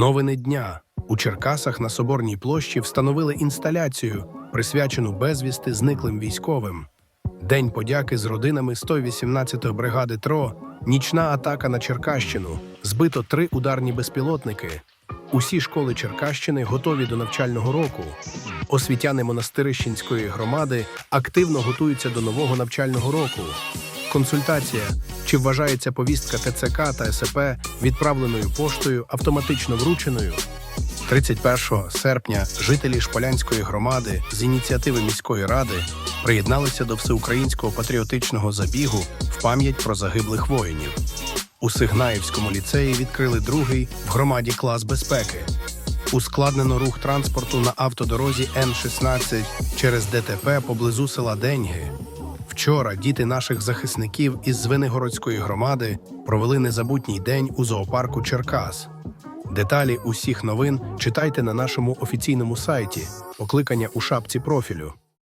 Новини дня у Черкасах на Соборній площі встановили інсталяцію, присвячену безвісти зниклим військовим. День подяки з родинами 118-ї бригади ТРО, нічна атака на Черкащину, збито три ударні безпілотники. Усі школи Черкащини готові до навчального року. Освітяни монастирищенської громади активно готуються до нового навчального року. Консультація чи вважається повістка ТЦК та СП відправленою поштою автоматично врученою. 31 серпня жителі Шполянської громади з ініціативи міської ради приєдналися до всеукраїнського патріотичного забігу в пам'ять про загиблих воїнів. У Сигнаївському ліцеї відкрили другий в громаді клас безпеки. Ускладнено рух транспорту на автодорозі Н-16 через ДТП поблизу села Деньги. Вчора діти наших захисників із Звенигородської громади провели незабутній день у зоопарку Черкас. Деталі усіх новин читайте на нашому офіційному сайті, покликання у шапці профілю.